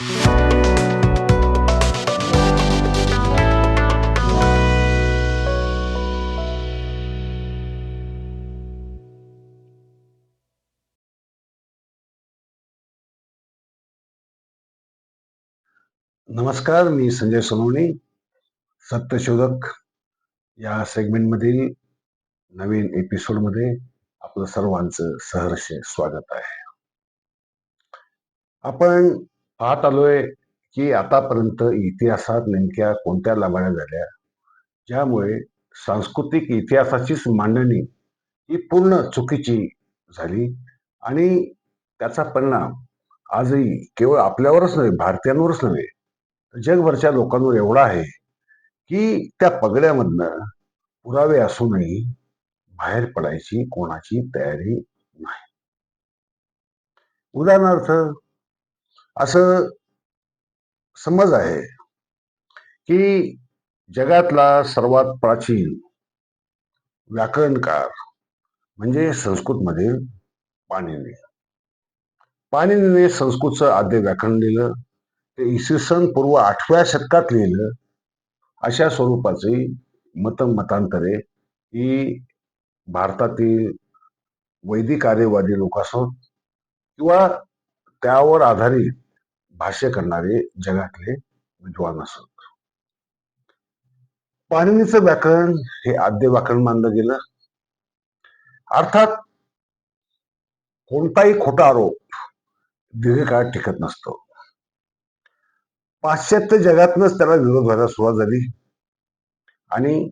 नमस्कार मी संजय सोनवणे सत्यशोधक. या सेगमेंटमधील नवीन एपिसोडमध्ये आपलं सर्वांचं सहर्ष स्वागत आहे. आपण पाहत आलोय की आतापर्यंत इतिहासात नेमक्या कोणत्या लबाड्या झाल्या? ज्यामुळे सांस्कृतिक इतिहासाचीच मांडणी ही पूर्ण चुकीची झाली आणि त्याचा परिणाम आजही केवळ आपल्यावरच नव्हे भारतीयांवरच नव्हे जगभरच्या लोकांवर एवढा आहे की त्या पगड्यामधनं पुरावे असूनही बाहेर पडायची कोणाची तयारी नाही. उदाहरणार्थ असं समज आहे की जगातला सर्वात प्राचीन व्याकरणकार म्हणजे संस्कृतमधील पाणिनी. पाणिनीने संस्कृतचं आद्य व्याकरण लिहिलं ते इसवी सन पूर्व आठव्या शतकात लिहिलं अशा स्वरूपाचे मत मतांतरे ही भारतातील वैदिक आर्यवादी लोक असोत किंवा त्यावर आधारित भाष्य करणारे जगातले विद्वान असत. पाणिनीचं व्याकरण हे आद्य व्याकरण मानलं गेलं. अर्थात कोणताही खोटा आरोप दीर्घकाळ टिकत नसतो. पाश्चात्य जगातनच त्याला विरोध व्हायला सुरुवात झाली. आणि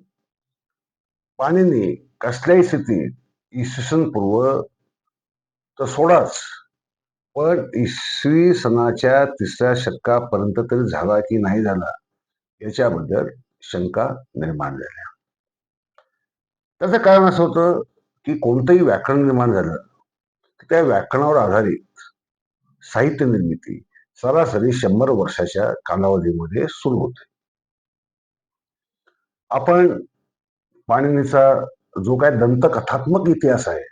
पाणीने कसल्याही स्थितीत इसवी सन पूर्व तर सोडाच. पण इसवी सनाच्या तिसऱ्या शतकापर्यंत तरी झाला की नाही झाला याच्याबद्दल शंका निर्माण झाल्या. त्याचं कारण असं होतं की कोणतंही व्याकरण निर्माण झालं त्या व्याकरणावर आधारित साहित्य निर्मिती सरासरी शंभर वर्षाच्या कालावधीमध्ये सुरू होते. आपण पाणिनीचा जो काय दंतकथात्मक इतिहास आहे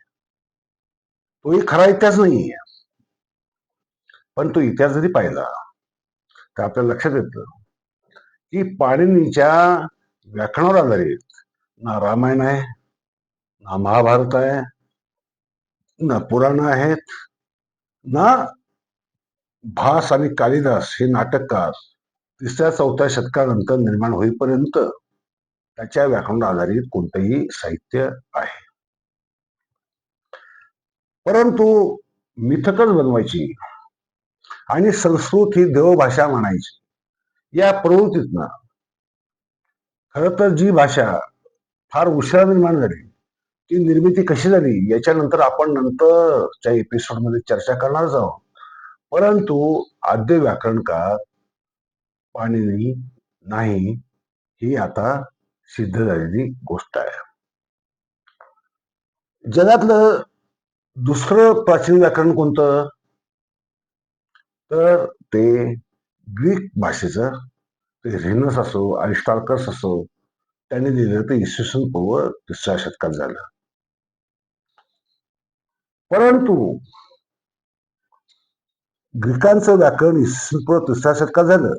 तोही खरा इतिहास नाहीये. पण तो इतिहास जरी पाहिला तर आपल्याला लक्षात येतं की पाणिनीच्या व्याकरणावर आधारित ना रामायण आहे ना महाभारत आहे ना पुराण आहेत ना भास आणि कालिदास हे नाटककार तिसऱ्या चौथ्या शतकानंतर निर्माण होईपर्यंत त्याच्या व्याकरणावर आधारित कोणतंही साहित्य आहे. परंतु मिथकच बनवायची आणि संस्कृत ही देवभाषा म्हणायची. या प्रवृत्तीतनं खर तर जी भाषा फार उशिरा निर्माण झाली ती निर्मिती कशी झाली याच्यानंतर आपण नंतरच्या एपिसोडमध्ये चर्चा करणारच आहोत. परंतु आद्य व्याकरणकार पाणिनी नाही ही आता सिद्ध झालेली गोष्ट आहे. जगातलं दुसरं प्राचीन व्याकरण कोणतं? तर ते ग्रीक भाषेचं ते रेनस असो अरिस्टार्कस असो त्यांनी लिहिलं ते इसवी सन पूर्व तिसऱ्या शतकात झालं. परंतु ग्रीकांचं व्याकरण इसवी तिसऱ्या शतकात झालं.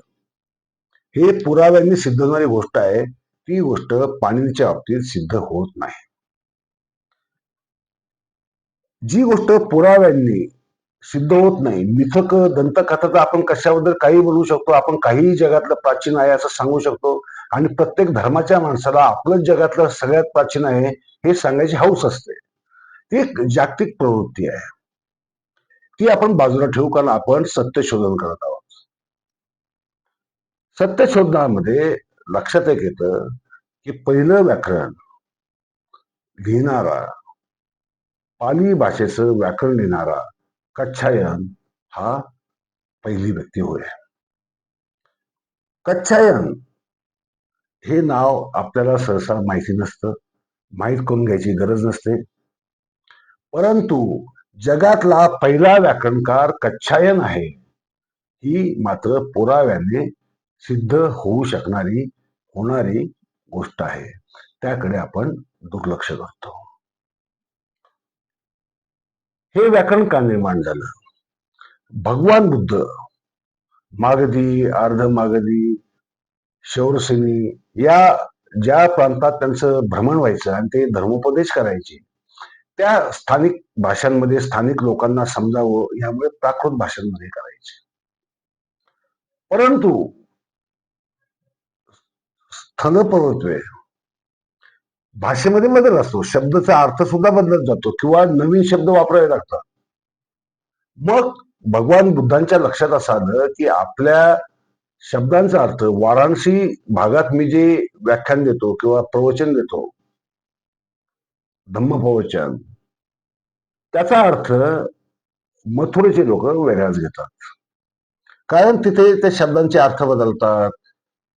हे पुराव्यांनी सिद्ध होणारी गोष्ट आहे ती गोष्ट पाणीच्या बाबतीत सिद्ध होत नाही. जी गोष्ट पुराव्यांनी सिद्ध होत नाही. मिथक दंतकथाचा तर आपण कशाबद्दल काही बोलू शकतो आपण काही जगातलं प्राचीन आहे असं सांगू शकतो. आणि प्रत्येक धर्माच्या माणसाला आपलंच जगातलं सगळ्यात प्राचीन आहे हे सांगायची हौस असते. ती एक जागतिक प्रवृत्ती आहे. ती आपण बाजूला ठेवू कारण आपण सत्य शोधन करत आहोत. सत्य शोधनामध्ये लक्षात एक येतं की पहिलं व्याकरण लिहिणारा पाली भाषेचं व्याकरण लिहिणारा कच्छायन हा पहिली व्यक्ती होय. कच्छायन हे नाव आपल्याला सहसा माहिती नसतं माहीत करून घ्यायची गरज नसते. परंतु जगातला पहिला व्याकरणकार कच्छायन आहे. ही मात्र पुराव्याने सिद्ध होऊ शकणारी होणारी गोष्ट आहे. त्याकडे आपण दुर्लक्ष करतो. हे व्याकरण का निर्माण झालं? भगवान बुद्ध मागधी अर्ध मागधी शौरसेनी या ज्या प्रांतात त्यांचं भ्रमण व्हायचं आणि ते धर्मोपदेश करायचे त्या स्थानिक भाषांमध्ये स्थानिक लोकांना समजावं यामुळे प्राकृत भाषांमध्ये करायचे. परंतु स्थलपर्वत्वे भाषेमध्ये बदल असतो. शब्दाचा अर्थ सुद्धा बदलत जातो किंवा नवीन शब्द वापरावे लागतात. मग भगवान बुद्धांच्या लक्षात असं आलं की आपल्या शब्दांचा अर्थ वाराणसी भागात मी जे व्याख्यान देतो किंवा प्रवचन देतो धम्म प्रवचन त्याचा अर्थ मथुरेचे लोक वेगळाच घेतात. कारण तिथे त्या शब्दांचे अर्थ बदलतात.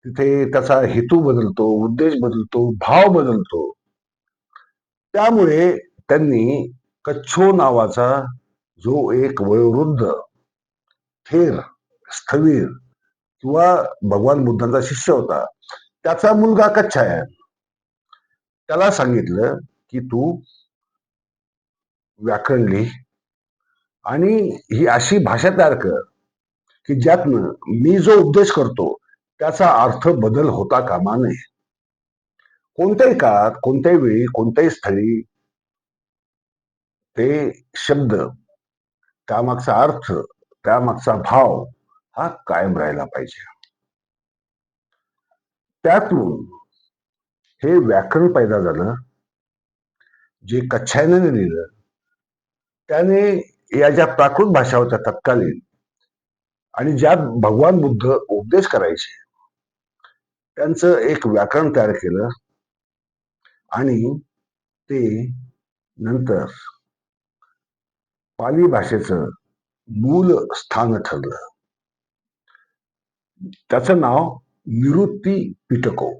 तिथे त्याचा हेतू बदलतो उद्देश बदलतो भाव बदलतो. त्यामुळे त्यांनी कच्छो नावाचा जो एक वयोवृद्ध थेर स्थवीर किंवा भगवान बुद्धांचा शिष्य होता त्याचा मुलगा कच्छायन त्याला सांगितलं की तू व्याकरण लिह आणि ही अशी भाषा तयार कर की ज्यातनं मी जो उपदेश करतो त्याचा अर्थ बदल होता कामा नये. कोणत्याही काळात कोणत्याही वेळी कोणत्याही स्थळी ते शब्द त्यामागचा अर्थ त्यामागचा भाव हा कायम राहिला पाहिजे. त्यातून हे व्याकरण पैदा झालं जे कच्छायनाने लिहिलं त्याने या ज्या प्राकृत भाषा होत्या तत्कालीन आणि ज्यात भगवान बुद्ध उपदेश करायचे त्यांचं एक व्याकरण तयार केलं आणि ते नंतर पाली भाषेचं मूल स्थान ठरलं. त्याचं नाव निवृत्ती पिटको.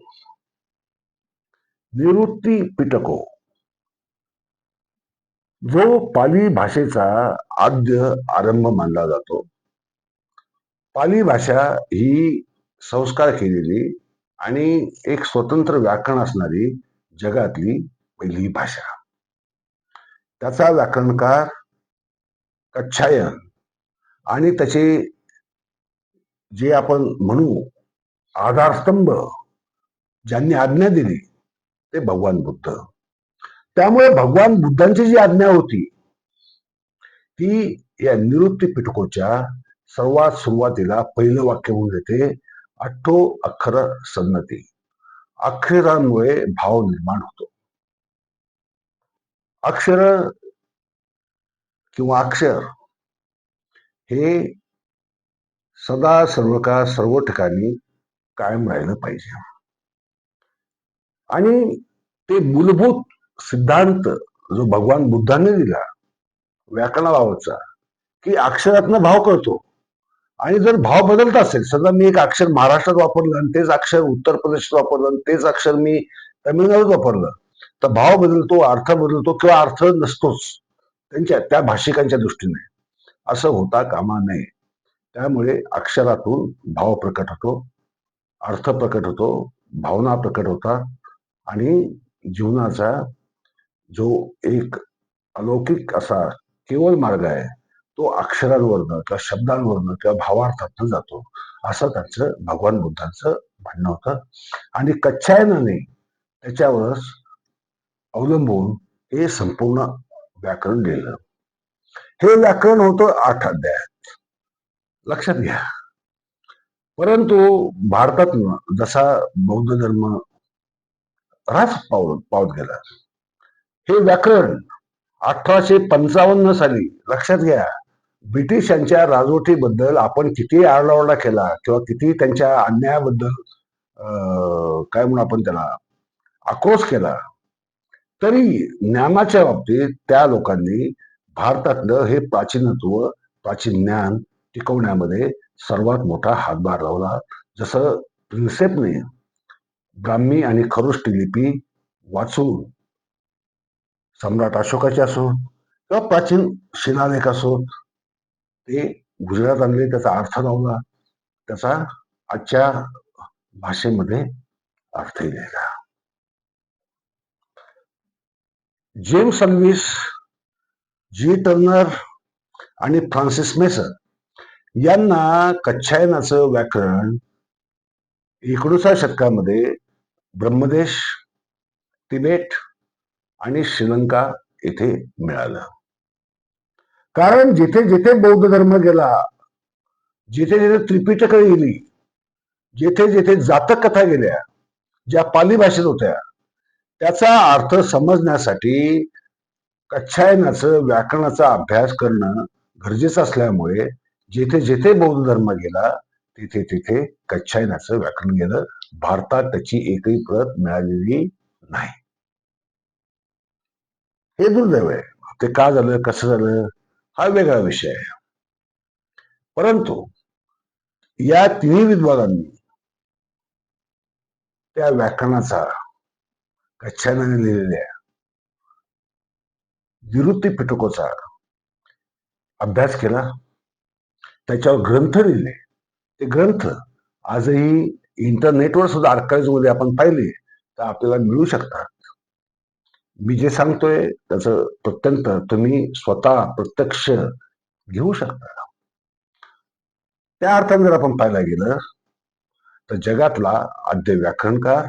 निवृत्ती पिटको. जो पाली भाषेचा आद्य आरंभ मानला जातो. पाली भाषा ही संस्कार केलेली आणि एक स्वतंत्र व्याकरण असणारी जगातली पहिली भाषा. त्याचा व्याकरणकार कच्छायन. आणि त्याचे जे आपण म्हणू आधारस्तंभ ज्यांनी आज्ञा दिली ते भगवान बुद्ध. त्यामुळे भगवान बुद्धांची जी आज्ञा होती ती या निवृत्ती पिटकोच्या सर्वात सुरुवातीला पहिलं वाक्य म्हणून येते अठ्ठो अखर संगती. अक्षरांमुळे भाव निर्माण होतो. अक्षर किंवा अक्षर हे सदा सर्व का सर्व ठिकाणी कायम राहिलं पाहिजे. आणि ते मूलभूत सिद्धांत जो भगवान बुद्धाने दिला व्याकरणाबाबतचा की अक्षरातनं भाव कळतो. आणि जर भाव बदलत असेल समजा मी एक अक्षर महाराष्ट्रात वापरलं आणि तेच अक्षर उत्तर प्रदेशात वापरलं आणि तेच अक्षर मी तमिळनाडूत वापरलं तर भाव बदलतो अर्थ बदलतो किंवा अर्थ नसतोच त्यांच्या त्या भाषिकांच्या दृष्टीने. असं होता कामा नये. त्यामुळे अक्षरातून भाव प्रकट होतो अर्थ प्रकट होतो भावना प्रकट होतात आणि जीवनाचा जो एक अलौकिक असा केवळ मार्ग आहे तो अक्षरांवरनं किंवा शब्दांवरनं किंवा भावार्थातनं जातो असं त्यांचं भगवान बुद्धांचं म्हणणं होतं. आणि कच्छायनाने त्याच्यावर अवलंबून हे संपूर्ण व्याकरण लिहिलं. हे व्याकरण होतं आठ अध्यायात लक्षात घ्या. परंतु भारतातनं जसा बौद्ध धर्म ह्रास पावत पावत गेला. हे व्याकरण अठराशे पंचावन्न साली लक्षात घ्या. ब्रिटिशांच्या राजवटीबद्दल आपण किती आरडाओरडा केला किंवा किती त्यांच्या अन्यायाबद्दल काय म्हणून आपण त्याला आक्रोश केला तरी ज्ञानाच्या बाबतीत त्या लोकांनी भारतातलं हे प्राचीनत्व प्राचीन ज्ञान टिकवण्यामध्ये सर्वात मोठा हातभार लावला. जसं प्रिन्सेपने ब्राह्मी आणि खरुष्टी लिपी वाचून सम्राट अशोकाची असो किंवा प्राचीन शिलालेख असो ते गुजरात आणले त्याचा अर्थ लावला त्याचा आजच्या भाषेमध्ये अर्थ लिहिला जेम्स अल्विस जी टर्नर आणि फ्रान्सिस मेसर यांना कच्छायनाचं व्याकरण एकोणीसाव्या शतकामध्ये ब्रह्मदेश तिबेट आणि श्रीलंका येथे मिळालं. कारण जिथे जिथे बौद्ध धर्म गेला जिथे जिथे त्रिपिटकं गेली जिथे जिथे जातक कथा गेल्या ज्या पाली भाषेत होत्या त्याचा अर्थ समजण्यासाठी कच्छायनाचं व्याकरणाचा अभ्यास करणं गरजेचं असल्यामुळे जिथे जिथे बौद्ध धर्म गेला तिथे तिथे कच्छायनाचं व्याकरण गेलं. भारतात त्याची एकही प्रत मिळालेली नाही. हे दुर्दैव आहे. ते का झालं? कसं झालं? हा वेगळा विषय आहे. परंतु या तिन्ही विद्वानांनी त्या व्याकरणाचा कच्छानाने लिहिलेल्या निवृत्ती पिटकोचा अभ्यास केला. त्याच्यावर ग्रंथ लिहिले. ते ग्रंथ आजही इंटरनेटवर सुद्धा archives मध्ये आपण पाहिले तर आपल्याला मिळू शकतात. मी जे सांगतोय त्याचं प्रत्यंत तुम्ही स्वतः प्रत्यक्ष घेऊ शकता. त्या अर्थाने जर आपण पाहायला गेलं तर जगातला आद्य व्याकरणकार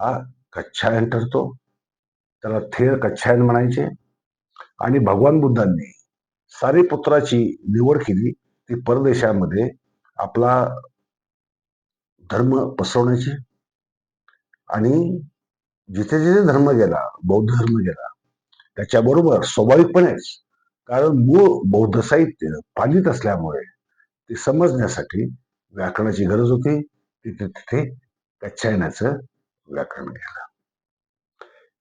हा कच्छायन ठरतो. त्याला थेर कच्छायन म्हणायचे. आणि भगवान बुद्धांनी सारी पुत्राची निवड केली ती परदेशामध्ये आपला धर्म पसरवण्याची. आणि जिथे जिथे धर्म गेला बौद्ध धर्म गेला त्याच्याबरोबर स्वाभाविकपणेच. कारण मूळ बौद्ध साहित्य पालित असल्यामुळे ते समजण्यासाठी व्याकरणाची गरज होती. तिथे तिथे कच्छायनाचं व्याकरण गेलं.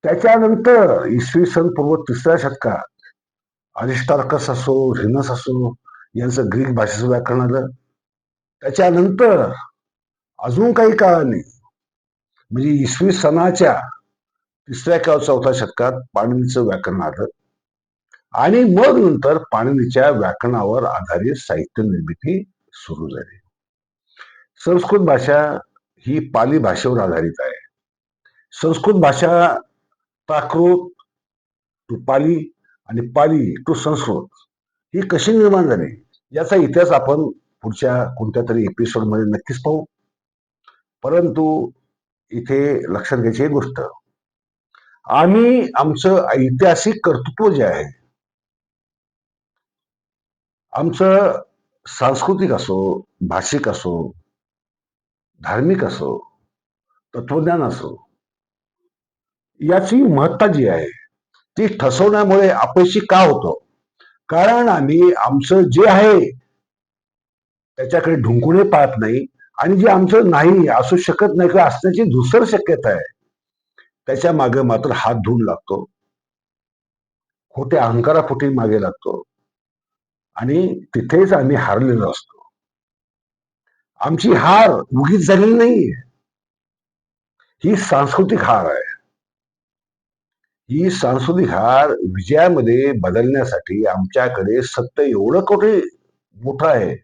त्याच्यानंतर इसवी सन पूर्व तिसऱ्या शतकात अरिस्टार्कस असो रिनस असो यांचं ग्रीक भाषेचं व्याकरण आलं. त्याच्यानंतर अजून काही काळाने म्हणजे इसवी सणाच्या तिसऱ्या किंवा चौथ्या शतकात पाणिनीचं व्याकरण आलं. आणि मग नंतर पाणिनीच्या व्याकरणावर आधारित साहित्य निर्मिती सुरू झाली. संस्कृत भाषा ही पाली भाषेवर आधारित आहे. संस्कृत भाषा प्राकृत टू पाली आणि पाली टू संस्कृत ही कशी निर्माण झाली? याचा इतिहास आपण पुढच्या कोणत्या तरी एपिसोडमध्ये नक्कीच पाहू. परंतु इथे लक्षात घ्यायची गोष्ट. आम्ही आमचं ऐतिहासिक कर्तृत्व जे आहे आमचं सांस्कृतिक असो भाषिक असो धार्मिक असो तत्वज्ञान असो याची महत्ता जी आहे ती ठसवण्यामुळे अपयशी का होतो? कारण आम्ही आमचं जे आहे त्याच्याकडे ढुंकुणे पाहत नाही आणि जे आमचं नाही असू शकत नाही किंवा असण्याची दुसर शक्यता आहे त्याच्यामागे मात्र हात धुवून लागतो. खोट्या अहंकारापोटी मागे लागतो. आणि तिथेच आम्ही हारलेलो असतो. आमची हार उगीच झालेली नाहीये. ही सांस्कृतिक हार आहे. ही सांस्कृतिक हार विजयामध्ये बदलण्यासाठी आमच्याकडे सत्य एवढं कुठे मोठं आहे?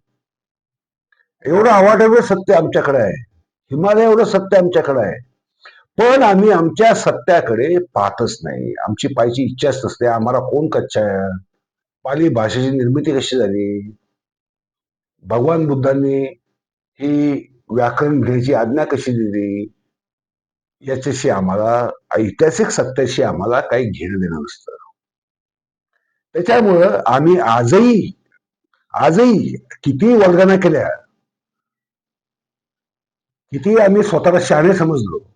एवढं अवाढव्य सत्य आमच्याकडे आहे. हिमालय एवढं सत्य आमच्याकडे आहे. पण आम्ही आमच्या सत्याकडे पाहतच नाही. आमची पाहिजे इच्छाच नसते आम्हाला कोण कच्चा आहे? पाली भाषेची निर्मिती कशी झाली? भगवान बुद्धांनी ही व्याकरण घेण्याची आज्ञा कशी दिली? याच्याशी आम्हाला ऐतिहासिक सत्याशी आम्हाला काही घेणं देणं नसतं. त्याच्यामुळं आम्ही आजही आजही किती वर्गना केल्या? किती आम्ही स्वतःला शहाणे समजलो?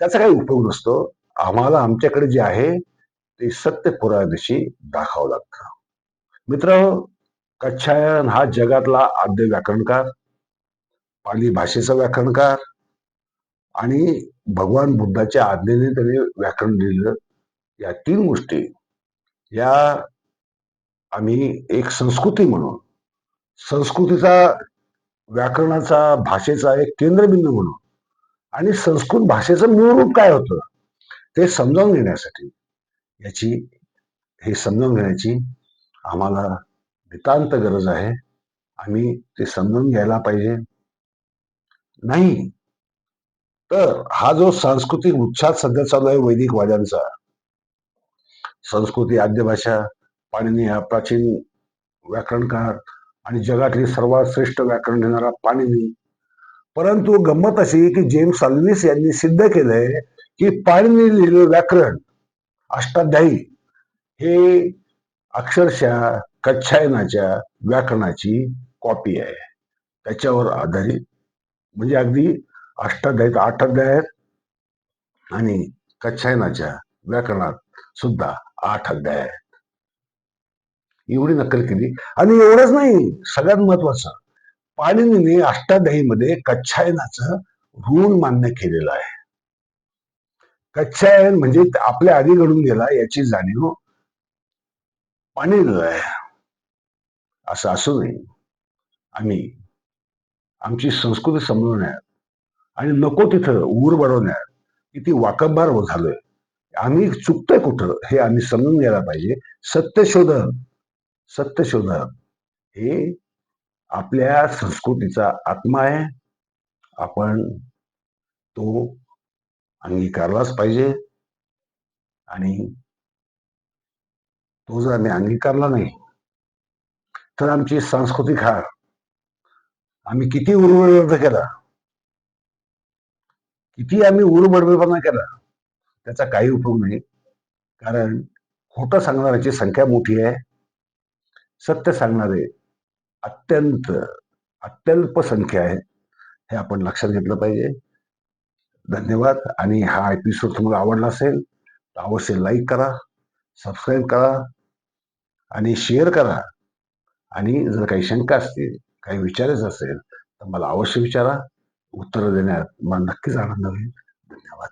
त्याचा काही उपयोग नसतो. आम्हाला आमच्याकडे जे आहे ते सत्य पुराव्याशी दाखवावं लागतं. मित्र कच्छायन हा जगातला आद्य व्याकरणकार पाली भाषेचा व्याकरणकार आणि भगवान बुद्धाच्या आज्ञेने त्याने व्याकरण लिहिलं या तीन गोष्टी. या आम्ही एक संस्कृती म्हणून संस्कृतीचा व्याकरणाचा भाषेचा एक केंद्रबिंदू म्हणून आणि संस्कृत भाषेचं मूळ रूप काय होतं? ते समजावून घेण्यासाठी. याची हे समजावून घेण्याची आम्हाला नितांत गरज आहे. आम्ही ते समजून घ्यायला पाहिजे. नाही. तर हा जो सांस्कृतिक उच्छाद सध्या चालू आहे वैदिक वाद्यांचा संस्कृती आद्यभाषा पाणिनी हा प्राचीन व्याकरणकार आणि जगातली सर्वात श्रेष्ठ व्याकरण देणारा पाणिनी परंतु गंमत अशी की जेम्स अल्विस यांनी सिद्ध केलंय की पाणिनी लिहिलेलं व्याकरण अष्टाध्यायी हे अक्षरशः कच्छायनाच्या व्याकरणाची कॉपी आहे. त्याच्यावर आधारित म्हणजे अगदी अष्टाध्यायी आठ अध्याय आहेत आणि कच्छायनाच्या व्याकरणात सुद्धा आठ अध्याय आहेत. एवढी नक्कल केली. आणि एवढंच नाही सगळ्यात महत्वाचं पाणिनीने अष्टाध्यायीमध्ये कच्छायनाचं ऋण मान्य केलेलं आहे. कच्छायन म्हणजे आपल्या आधी घडून गेला याची जाणीव पाणिनीला आहे. असं असू नये. आम्ही आमची संस्कृती समजवण्यात आणि नको तिथं ऊर बनवण्यात किती वाकबबार झालोय. आम्ही चुकतोय कुठं हे आम्ही समजून घ्यायला पाहिजे. सत्यशोधन सत्यशोधन हे आपल्या संस्कृतीचा आत्मा आहे. आपण तो अंगीकारलाच पाहिजे. आणि तो जर आम्ही अंगीकारला नाही तर आमची सांस्कृतिक हार आम्ही किती उर्वरित केला. किती आम्ही उर्बडबडपणा केला. त्याचा काही उपयोग नाही. कारण खोटं सांगणाऱ्याची संख्या मोठी आहे. सत्य सांगणारे अत्यंत अत्यल्प संख्या आहे. हे आपण लक्षात घेतलं पाहिजे. धन्यवाद. आणि हा एपिसोड तुम्हाला आवडला असेल तर अवश्य लाईक करा सबस्क्राईब करा आणि शेअर करा. आणि जर काही शंका असतील काही विचारायचं असेल तर मला अवश्य विचारा. उत्तरं देण्यात मला नक्कीच आनंद होईल. धन्यवाद.